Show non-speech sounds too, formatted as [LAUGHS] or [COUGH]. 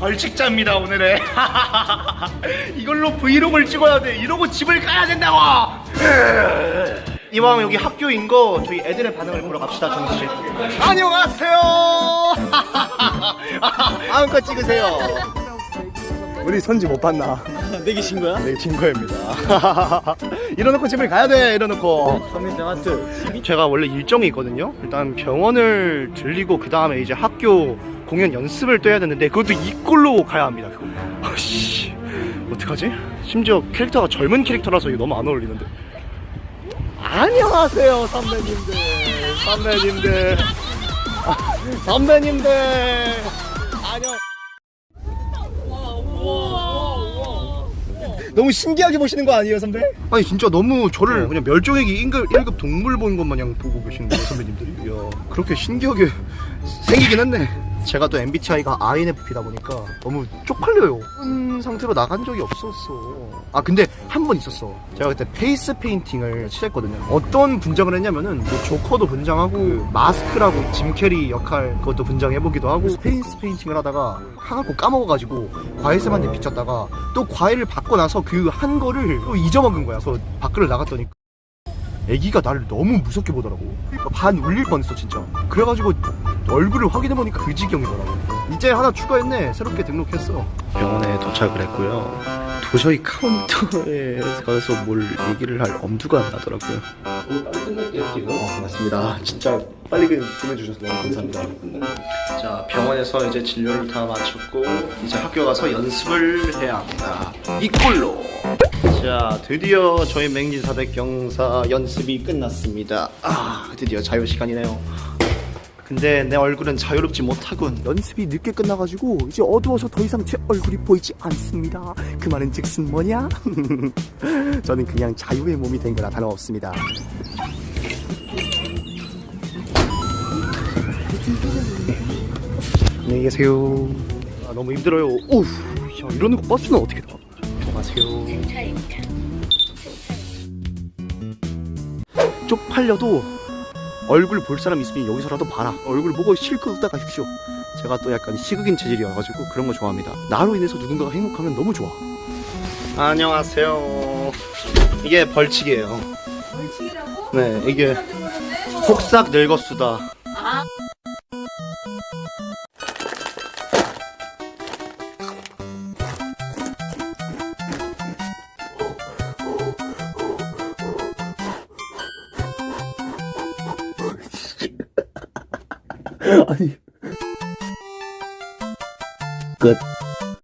벌칙자입니다 오늘의. [LAUGHS] 이걸로 브이로그를 찍어야 돼. 이러고 집을 가야 된다고! 이왕 여기 학교인 거 저희 애들의 반응을 보러 갑시다 정수씨. 안녕하세요! [LAUGHS] 마음껏 찍으세요. 우리 선지 못 봤나? [LAUGHS] 내기신 거야? 네 친구입니다. 이러놓고 집을 가야 돼 이러놓고. 커뮤니티 마트 제가 원래 일정이 있거든요. 일단 병원을 들리고 그 다음에 이제 학교 공연 연습을 또 해야 되는데 그것도 이꼴로 가야 합니다. 그거. 아씨 어떡하지? 심지어 캐릭터가 젊은 캐릭터라서 이거 너무 안 어울리는데. 안녕하세요 선배님들, 선배님들, 아, 선배님들. 안녕. 너무 신기하게 보시는 거 아니에요, 선배? 아니 진짜 너무 저를 그냥 멸종위기 1급, 1급 동물 보는 것 마냥 보고 계시는데요, 선배님들이. 이야, 그렇게 신기하게 생기긴 했네. 제가 또 MBTI가 INFP다 보니까 너무 쪽팔려요. 그런 상태로 나간 적이 없었어. 아 근데 한 번 있었어. 제가 그때 페이스 페인팅을 칠했거든요. 어떤 분장을 했냐면은 뭐 조커도 분장하고 그 마스크라고 짐 캐리 역할 그것도 분장해보기도 하고 페이스 페인팅을 하다가 하나고 까먹어가지고 과일쌤한테 비쳤다가 또 과일을 받고 나서 그 한 거를 또 잊어먹은 거야. 그래서 밖을 나갔더니 애기가 나를 너무 무섭게 보더라고. 반 울릴 뻔했어 진짜. 그래가지고 얼굴을 확인해보니까 그 지경이더라고. 이제 하나 추가했네. 새롭게 등록했어. 병원에 도착을 했고요. 도저히 카운터에 가서 뭘 얘기를 할 엄두가 안 나더라고요. 빨리 끝낼게요 지금 어, 고맙습니다. 진짜 빨리 끝내주셔서 너무 감사합니다. 자, 병원에서 이제 진료를 다 마쳤고 이제 학교 가서 연습을 해야 합니다. 이 꼴로. 자, 드디어 저희 맹지 400 경사 연습이 끝났습니다. 아, 드디어 자유 시간이네요. 근데 내 얼굴은 자유롭지 못하군. 연습이 늦게 끝나가지고 이제 어두워서 더 이상 제 얼굴이 보이지 않습니다. 그 말은 즉슨 뭐냐? [LAUGHS] 저는 그냥 자유의 몸이 된 거나 다름없습니다. 안녕히 계세요. 아, 너무 힘들어요. 오우, 야, 이러는 거 버스는 어떻게 타? 안녕하세요. 쪽팔려도 얼굴 볼 사람 있으면 여기서라도 봐라. 얼굴 보고 실컷 웃다 가십시오. 제가 또 약간 시극인 체질이어가지고 그런 거 좋아합니다. 나로 인해서 누군가가 행복하면 너무 좋아. 안녕하세요. 이게 벌칙이에요. 벌칙이라고? 네, 이게? 폭삭 늙었수다. 아, 아니. 끝.